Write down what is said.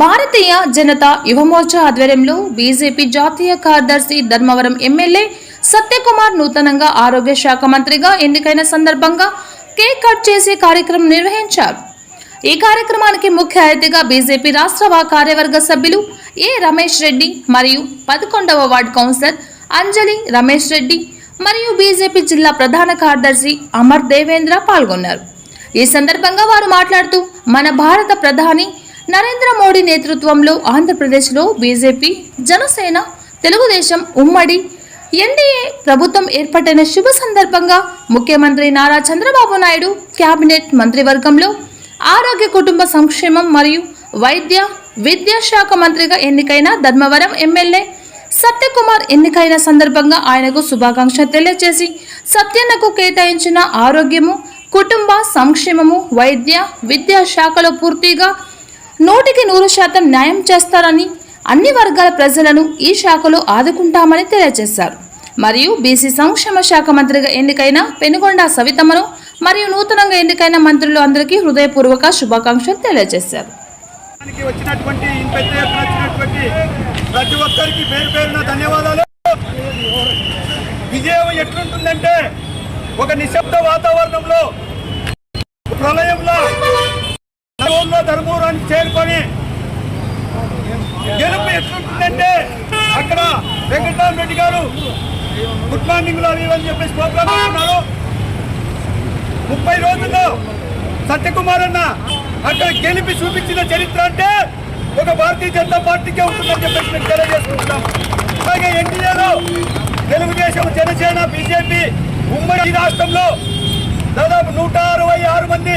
భారతీయ జనతా యువమోర్చా ఆధ్వర్యంలో బీజేపీ జాతీయ కార్యదర్శి ధర్మవరం ఎమ్మెల్యే సత్యకుమార్ నూతనంగా ఆరోగ్య శాఖ మంత్రిగా ఎన్నికైన సందర్భంగా కేక్ కట్ చేసే కార్యక్రమం నిర్వహించారు. ఈ కార్యక్రమానికి ముఖ్య అతిథిగా బీజేపీ రాష్ట్ర కార్యవర్గ సభ్యులు ఏ రమేష్ రెడ్డి మరియు పదకొండవ వార్డు కౌన్సిలర్ అంజలి రమేష్ రెడ్డి మరియు బీజేపీ జిల్లా ప్రధాన కార్యదర్శి అమర్ దేవేంద్ర పాల్గొన్నారు. ఈ సందర్భంగా వారు మాట్లాడుతూ మన భారత ప్రధాని నరేంద్ర మోడీ నేతృత్వంలో ఆంధ్రప్రదేశ్లో బీజేపీ జనసేన తెలుగుదేశం ఉమ్మడి. ఎన్డీఏ ప్రభుత్వం ఏర్పడిన శుభ సందర్భంగా ముఖ్యమంత్రి నారా చంద్రబాబు నాయుడు కేబినెట్ మంత్రివర్గంలో ఆరోగ్య కుటుంబ సంక్షేమం మరియు వైద్య విద్యాశాఖ మంత్రిగా ఎన్నికైన ధర్మవరం ఎమ్మెల్యే సత్యకుమార్ ఎన్నికైన సందర్భంగా ఆయనకు శుభాకాంక్షలు తెలియజేసి సత్యన్నకు కేటాయించిన ఆరోగ్యము కుటుంబ సంక్షేమము వైద్య విద్యాశాఖలో పూర్తిగా నూటికి నూరు శాతం న్యాయం చేస్తారని అన్ని వర్గాల ప్రజలను ఈ శాఖలో ఆదుకుంటామని తెలియజేశారు. మరియు బీసీ సంక్షేమ శాఖ మంత్రిగా ఎన్నికైన పెనుగొండ సవితమ్మను మరియు నూతనంగా ఎన్నికైన మంత్రులు అందరికీ హృదయపూర్వక శుభాకాంక్షలు తెలియజేశారు. వచ్చినటువంటి ప్రతి ఒక్కరికి పేరు పేరున ధన్యవాదాలు. విజయం ఎట్లుంటుందంటే ఒక నిశ్శబ్ద వాతావరణంలో ప్రళయంలో నలుగురులో ధర్మవరానికి చేరుకొని గెలుపు ఎట్లుంటుందంటే అక్కడ వెంకటరామ రెడ్డి గారు గుడ్ మార్నింగ్లో అవి అని చెప్పేసి ప్రోగ్రామ్ ఉన్నారు ముప్పై రోజుల్లో సత్యకుమార్ అన్న అక్కడ గెలిపి చూపించిన చరిత్ర అంటే ఒక భారతీయ జనతా పార్టీకే ఉంటుందని చెప్పేసి మేము తెలియజేసుకుంటున్నాం. అలాగే ఎన్డీఏలో తెలుగుదేశం జనసేన బీజేపీ ఉమ్మడి రాష్ట్రంలో దాదాపు నూట మంది